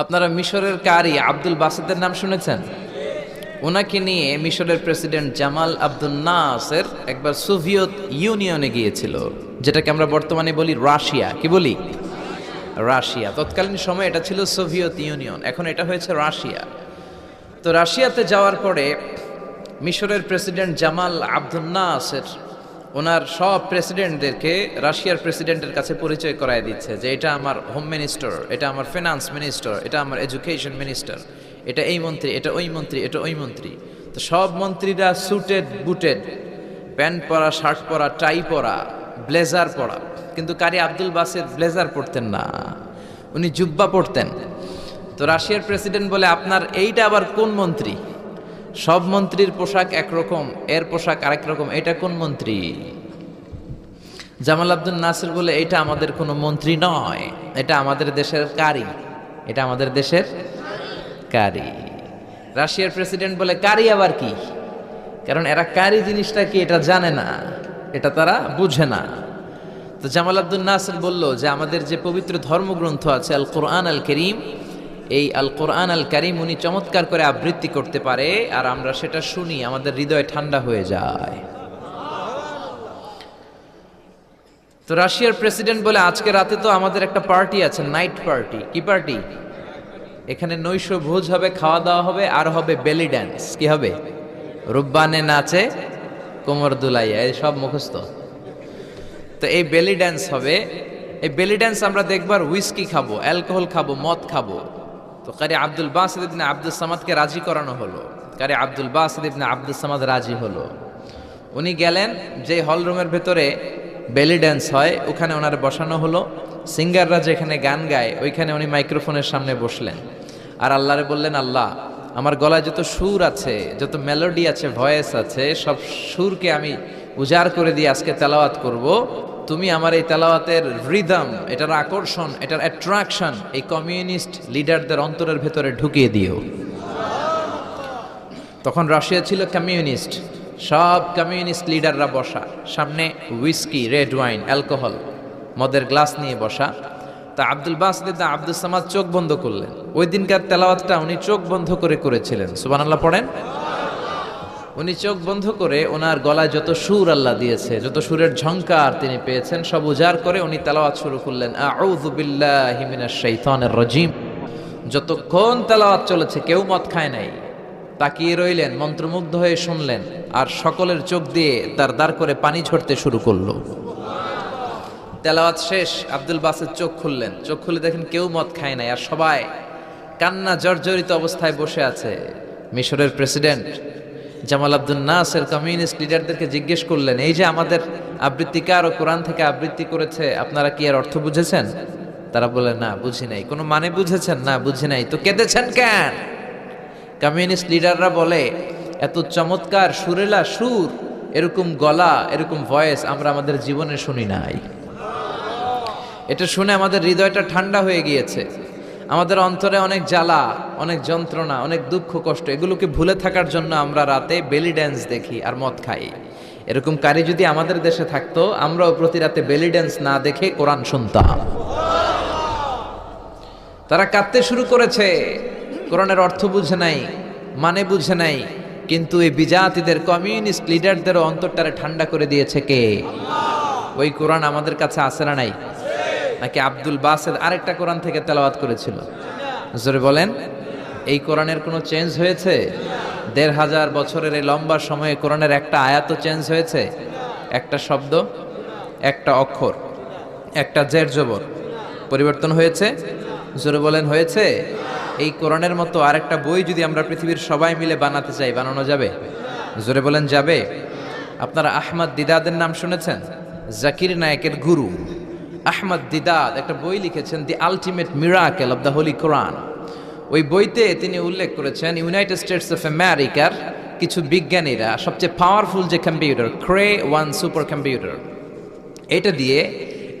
আপনারা মিশরের কারি আব্দুল বাসেদের নাম শুনেছেন? ওনাকে নিয়ে মিশরের প্রেসিডেন্ট জামাল আব্দুল নাসের একবার সোভিয়েত ইউনিয়নে গিয়েছিল, যেটাকে আমরা বর্তমানে বলি রাশিয়া। কি বলি? রাশিয়া। তৎকালীন সময় এটা ছিল সোভিয়েত ইউনিয়ন, এখন এটা হয়েছে রাশিয়া। তো রাশিয়াতে যাওয়ার পরে মিশরের প্রেসিডেন্ট জামাল আব্দুল নাসের ওনার সব প্রেসিডেন্টদেরকে রাশিয়ার প্রেসিডেন্টের কাছে পরিচয় করায় দিচ্ছে যে এটা আমার হোম মিনিস্টার এটা আমার ফিনান্স মিনিস্টার এটা আমার এডুকেশন মিনিস্টার এটা এই মন্ত্রী, এটা ওই মন্ত্রী, এটা ওই মন্ত্রী। তো সব মন্ত্রীরা সুটেড বুটেড প্যান্ট পরা, শার্ট পরা টাই পরা ব্লেজার পরা। কিন্তু কারি আব্দুল বাসেদ ব্লেজার পরতেন না, উনি জুব্বা পরতেন। তো রাশিয়ার প্রেসিডেন্ট বলে, আপনার এইটা আবার কোন মন্ত্রী? সব মন্ত্রীর পোশাক একরকম, এর পোশাক আরেক রকম, এটা কোন মন্ত্রী? জামাল আব্দুল নাসির বলে, এটা আমাদের কোনো মন্ত্রী নয়, এটা আমাদের দেশের কারি, এটা আমাদের দেশের কারি। রাশিয়ার প্রেসিডেন্ট বলে, কারি আবার কি? কারণ এরা কারি জিনিসটা কি এটা জানে না, এটা তারা বুঝে না। তো জামাল আব্দুল নাসির বলল যে, আমাদের যে পবিত্র ধর্মগ্রন্থ আছে আল কোরআন আল করিম এই আল কোরআন আল করিম উনি চমৎকার করে আবৃত্তি করতে পারে, আর আমরা সেটা শুনি, আমাদের হৃদয় ঠান্ডা হয়ে যায়। তো রাশিয়ার প্রেসিডেন্ট বলে, আজকে রাতে তো আমাদের একটা পার্টি আছে, নাইট পার্টি। কি পার্টি? এখানে নৈশ ভোজ হবে খাওয়া দাওয়া হবে, আর হবে বেলি ড্যান্স কি হবে? রুব্বানে নাচে, কোমর দুলাইয়া, এই সব মুখস্থ। তো এই বেলি ড্যান্স হবে, এই বেলি ড্যান্স আমরা দেখবার উইস্কি খাব অ্যালকোহল খাব, মদ খাব। তো কারি আব্দুল বাসিদ ইবনে আব্দুল সামাদকে রাজি করানো হলো। কারি আব্দুল বাসিদ ইবনে আব্দুল সামাদ রাজি হলো। উনি গেলেন যে হল রুমের ভেতরে বেলি ড্যান্স হয়, ওখানে ওনার বসানো হলো। সিঙ্গাররা যেখানে গান গায়, ওইখানে উনি মাইক্রোফোনের সামনে বসলেন। আর আল্লাহরে বললেন, আল্লাহ, আমার গলায় যত সুর আছে, যত মেলোডি আছে, ভয়েস আছে, সব সুরকে আমি উজাড় করে দিয়ে আজকে তেলাওয়াত করব। তুমি আমার এই তেলাওয়াতের রিদম এটার আকর্ষণ, এটার অ্যাট্রাকশন এই কমিউনিস্ট লিডারদের অন্তরের ভেতরে ঢুকিয়ে দিও। তখন রাশিয়া ছিল কমিউনিস্ট সব কমিউনিস্ট লিডাররা বসা, সামনে উইস্কি রেড ওয়াইন অ্যালকোহল মদের গ্লাস নিয়ে বসা। তা আব্দুল বাসিদ আব্দুল সামাদ চোখ বন্ধ করলেন। ওই দিনকার তেলাওয়াতটা উনি চোখ বন্ধ করে করেছিলেন। সুবানাল্লাহ পড়েন? উনি চোখ বন্ধ করে ওনার গলায় যত সুর আল্লাহ দিয়েছে, যত সুরের ঝংকার তিনি পেয়েছেন, সব উজাড় করে উনি তেলাওয়াত শুরু করলেন শাইতানির রাজিম। যতক্ষণ তেলাওয়াত চলেছে, কেউ মদ খায় নাই। তাকিয়ে রইলেন, মন্ত্রমুগ্ধ হয়ে শুনলেন, আর সকলের চোখ দিয়ে তার দাঁড় করে পানি ঝরতে শুরু করল। তেলাওয়াত শেষ, আব্দুল বাসের চোখ খুললেন। চোখ খুলে দেখেন কেউ মদ খায় নাই, আর সবাই কান্না জর্জরিত অবস্থায় বসে আছে। মিশরের president Jamal Abdul Nasser communist লিডারদেরকে জিজ্ঞেস করলেন, এই যে আমাদের আবৃত্তিকার ও কোরআন থেকে আবৃত্তি করেছে, আপনারা কি এর অর্থ বুঝেছেন? তারা বলে না, বুঝি নাই। কোনো মানে বুঝেছেন? না, বুঝি নাই। তো কেঁদেছেন কেন? কমিউনিস্ট লিডাররা বলে, এত চমৎকার সুরেলা সুর, এরকম গলা, এরকম ভয়েস আমরা আমাদের জীবনে শুনি নাই। এটা শুনে আমাদের হৃদয়টা ঠান্ডা হয়ে গিয়েছে। আমাদের অন্তরে অনেক জ্বালা, অনেক যন্ত্রণা, অনেক দুঃখ, কষ্ট, এগুলোকে ভুলে থাকার জন্য আমরা রাতে বেলি ড্যান্স দেখি আর মদ খাই। এরকম কারি যদি আমাদের দেশে থাকতো, আমরাও প্রতি রাতে বেলি ড্যান্স না দেখে কোরআন শুনতাম। তারা কাঁদতে শুরু করেছে, কোরআনের অর্থ বুঝে নাই মানে বুঝে নাই, কিন্তু এই বিজাতিদের, কমিউনিস্ট লিডারদেরও অন্তরটারে ঠান্ডা করে দিয়েছে কে? ওই কোরআন আমাদের কাছে আসে না নাই? নাকি আব্দুল বাসেদ আরেকটা কোরআন থেকে তেলাওয়াত করেছিল? জোরে বলেন, এই কোরআনের কোনো চেঞ্জ হয়েছে? দেড় হাজার বছরের এই লম্বা সময়ে কোরআনের একটা আয়াত চেঞ্জ হয়েছে? একটা শব্দ, একটা অক্ষর, একটা জের জবর। পরিবর্তন হয়েছে? জোরে বলেন, হয়েছে। এই কোরআনের মতো আরেকটা বই যদি আমরা পৃথিবীর সবাই মিলে বানাতে চাই, বানানো যাবে? জোরে বলেন, যাবে। আপনারা আহমদ দিদাদের নাম শুনেছেন? জাকির নায়কের গুরু। আহমদ দিদাদ একটা বই লিখেছেন the ultimate miracle of the holy Quran ওই বইতে তিনি উল্লেখ করেছেন ইউনাইটেড স্টেটস অফ আমেরিকার কিছু বিজ্ঞানীরা, সবচেয়ে পাওয়ারফুল যে computer Cray one super computer এটা দিয়ে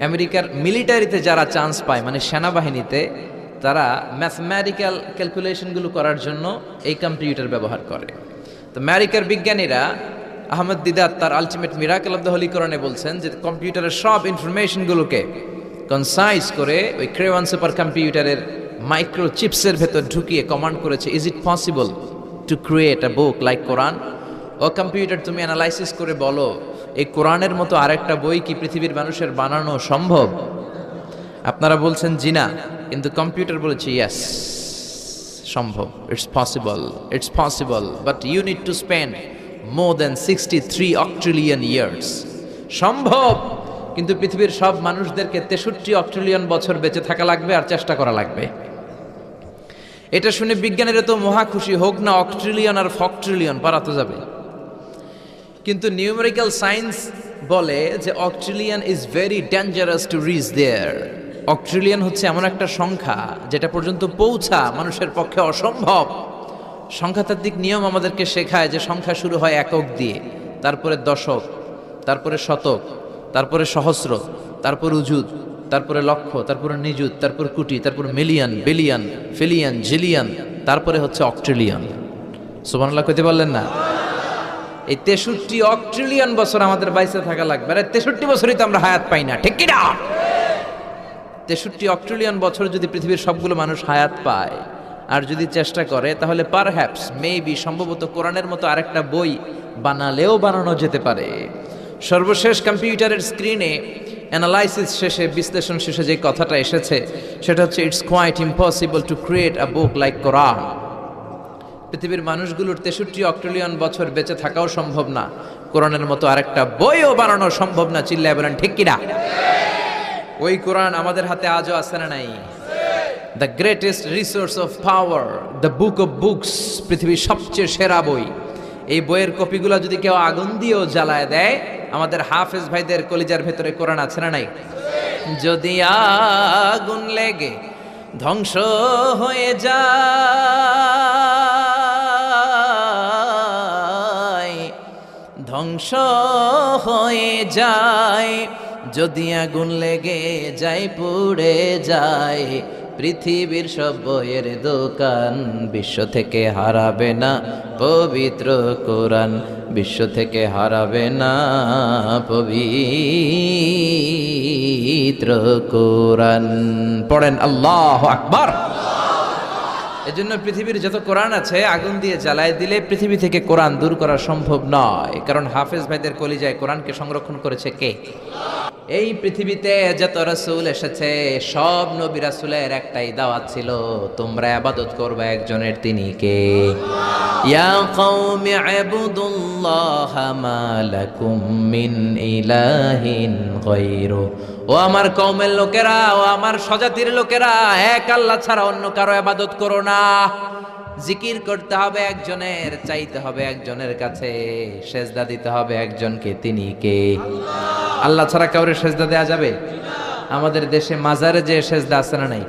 আমেরিকার মিলিটারিতে যারা চান্স পায় মানে সেনাবাহিনীতে, তারা ম্যাথমেটিক্যাল ক্যালকুলেশনগুলো করার জন্য এই কম্পিউটার ব্যবহার করে। তো আমেরিকার বিজ্ঞানীরা আহমদ দিদাত তার আলটিমেট মিরাকেল অফ দ্য হলিকরণে বলছেন যে কম্পিউটারের সব ইনফরমেশনগুলোকে কনসাইজ করে ওই ক্রেওয়ান সুপার কম্পিউটারের মাইক্রো চিপসের ভেতর ঢুকিয়ে কমান্ড করেছে is it possible to create a book like Quran O computer তুমি অ্যানালাইসিস করে বলো, এই কোরআনের মতো আরেকটা বই কি পৃথিবীর মানুষের বানানো সম্ভব? আপনারা বলছেন জিনা কিন্তু কম্পিউটার বলেছে ইয়াস সম্ভব। It's possible it's possible but you need to spend more than sixty three octillion years সম্ভব! কিন্তু পৃথিবীর সব মানুষদেরকে তেষট্টি অক্ট্রিলিয়ন বছর বেঁচে থাকা লাগবে আর চেষ্টা করা লাগবে। এটা শুনে বিজ্ঞানীরা তো মহা খুশি, হোক না অক্ট্রিলিয়ন আর ফক্ট্রিলিয়ন পারাতো যাবে। কিন্তু নিউমেরিক্যাল সায়েন্স বলে যে octillion is very dangerous to reach there octillion হচ্ছে এমন একটা সংখ্যা যেটা পর্যন্ত পৌঁছা মানুষের পক্ষে অসম্ভব। সংখ্যাতাত্ত্বিক নিয়ম আমাদেরকে শেখায় যে সংখ্যা শুরু হয় একক দিয়ে, তারপরে দশক, তারপরে শতক, তারপরে সহস্র, তারপর উজুদ, তারপরে লক্ষ, তারপরে নিযুত, তারপর কোটি, তারপর মিলিয়ন, বিলিয়ন, ফিলিয়ন, জিলিয়ন, তারপরে হচ্ছে অক্ট্রিলিয়ন। সুবহানাল্লাহ কইতে পারলেন না? এই তেষট্টি অক্ট্রিলিয়ন বছর আমাদের বাইসে থাকা লাগবে। আরে তেষট্টি বছরই তো আমরা হায়াত পাই না, ঠিক কিনা তেষট্টি অক্ট্রিলিয়ন বছর যদি পৃথিবীর সবগুলো মানুষ হায়াত পায় আর যদি চেষ্টা করে, তাহলে পার হ্যাপস মেবি সম্ভবত কোরআনের মতো আরেকটা বই বানালেও বানানো যেতে পারে। সর্বশেষ কম্পিউটারের স্ক্রিনে অ্যানালাইসিস শেষে বিশ্লেষণ শেষে যে কথাটা এসেছে, সেটা হচ্ছে it's quite impossible to create a book like Quran পৃথিবীর মানুষগুলোর তেষট্টি অক্ট্রিলিয়ন বছর বেঁচে থাকাও সম্ভব না। কোরআনের মতো আরেকটা বইও বানানো সম্ভব না, চিল্লায় বলেন, ঠিক কিনা? ওই কোরআন আমাদের হাতে আজও আছে না নাই? The greatest resource of power the book of books পৃথিবীর সবচেয়ে সেরা বই। এই বইয়ের কপিগুলো যদি কেউ আগুন দিয়েও জ্বালায় দেয়, আমাদের হাফেজ ভাইদের কলিজার ভেতরে কোরআন আছে না নাই? যদি আগুন লেগে ধ্বংস হয়ে যায়, ধ্বংস হয়ে যায়, যদি আগুন লেগে যায়, পুড়ে যায় পৃথিবীর সব বইয়ের দোকান বিশ্ব থেকে হারাবে না, পবিত্র কোরআন বিশ্ব থেকে হারাবে না, পবিত্র কোরআন। পড়েন আল্লাহ আকবার। এজন্য পৃথিবীর যত কোরআন আছে, আগুন দিয়ে জ্বালায় দিলে পৃথিবী থেকে কোরআন দূর করা সম্ভব নয়। কারণ হাফেজ ভাইদের কলিজায় কোরআনকে সংরক্ষণ করেছে কে? এই পৃথিবীতে যত রাসূল এসেছে, সব নবী রাসূলের একটাই দাওয়াত ছিল, তোমরা আবাদত করবে একজনের তিনি কে? ইয়া ও আমার কওমের লোকেরা, ও আমার স্বজাতির লোকেরা, এক আল্লাহ ছাড়া অন্য কারও আবাদত করো না। জিকির করতে হবে একজনের, চাইতে হবে একজনের কাছে, সেজদা দিতে হবে একজনকে তিনি কে? আল্লাহ ছাড়া কাউরে সেজদা দেয়া যাবে? আমাদের দেশে মাজারে যে সেজদা আছে না নাই?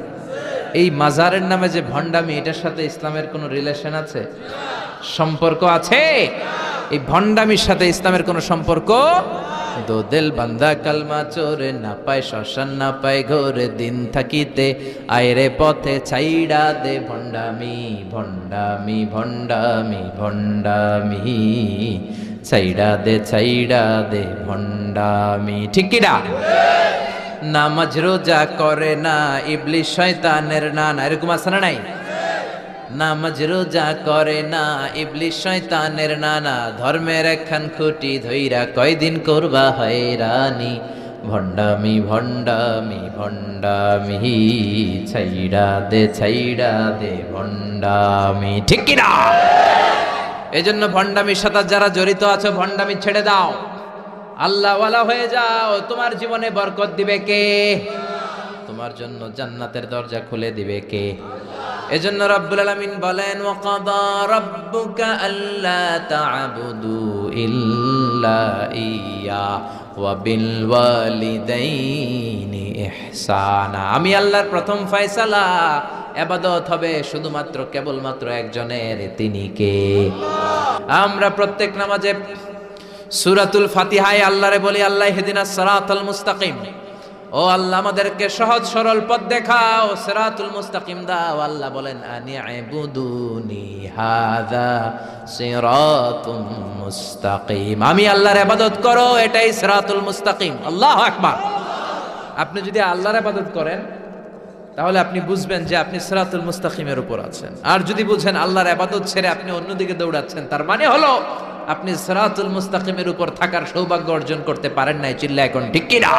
এই মাজারের নামে যে ভণ্ডামি, এটার সাথে ইসলামের কোনো রিলেশন আছে? সম্পর্ক আছে? এই ভণ্ডামির সাথে ইসলামের কোনো সম্পর্ক? দোদেল বান্দা কালমা চোরে না পায় শ্মশান, না পায় ঘোরে দিন থাকিতে। আয়রে পথে ছাইড়া দে ভণ্ডামি ভণ্ডামি ভণ্ডামি ভণ্ডামি। ছাইড়া দে ছাইড়া দে ভণ্ডামি, ঠিক কিনা নামাজ রোজা করে না ইবলিশ শয়তানের না না এরকম আছে না নাই? নামাজ রোজা করে না ইবলিশ শয়তানের নানা, ধর্মের একখান খুঁটি ধইরা কয়দিন করবা হয়রানি? ভণ্ডামি ভণ্ডামি ভণ্ডামি ছাইড়া দে ছাইড়া দে ভণ্ডামি, ঠিক কিনা এই জন্য ভণ্ডামির সাথে যারা জড়িত আছো, ভণ্ডামি ছেড়ে দাও। আল্লাহওয়ালা হয়ে যাও, তোমার জীবনে বরকত দিবে কে? তোমার জন্য জান্নাতের দরজা খুলে দিবে কে? এজন্য রব্বুল আলামিন বলেন, ওয়াকাদা রাব্বুকা আল্লা তা'বুদু ইল্লা ইয়া। আমি আল্লাহর প্রথম ফয়সালা এবাদত হবে শুধুমাত্র কেবলমাত্র একজনের, তিনি কে? আমরা প্রত্যেক নামাজে সুরাতুল ফাতিহায় আল্লাহরে বলি, আল্লাহ হেদিনা সারাতাল মুস্তাকিম। ও আল্লাহ, আমাদেরকে সহজ সরল পথ দেখাও, সিরাতুল মুস্তাকিম দাও। আল্লাহ বলেন, আনি আবুদুনি হাদা সিরাতুম মুস্তাকিম। আমি আল্লাহর ইবাদত করো, এটাই সিরাতুল মুস্তাকিম। আল্লাহু আকবার। আপনি যদি আল্লাহর ইবাদত করেন, তাহলে আপনি বুঝবেন যে আপনি সিরাতুল মুস্তাকিমের উপর আছেন। আর যদি বুঝেন আল্লাহর আবাদত ছেড়ে আপনি অন্যদিকে দৌড়াচ্ছেন, তার মানে হলো আপনি সিরাতুল মুস্তাকিমের উপর থাকার সৌভাগ্য অর্জন করতে পারেন নাই চিল্লা এখন ঠিক কিনা?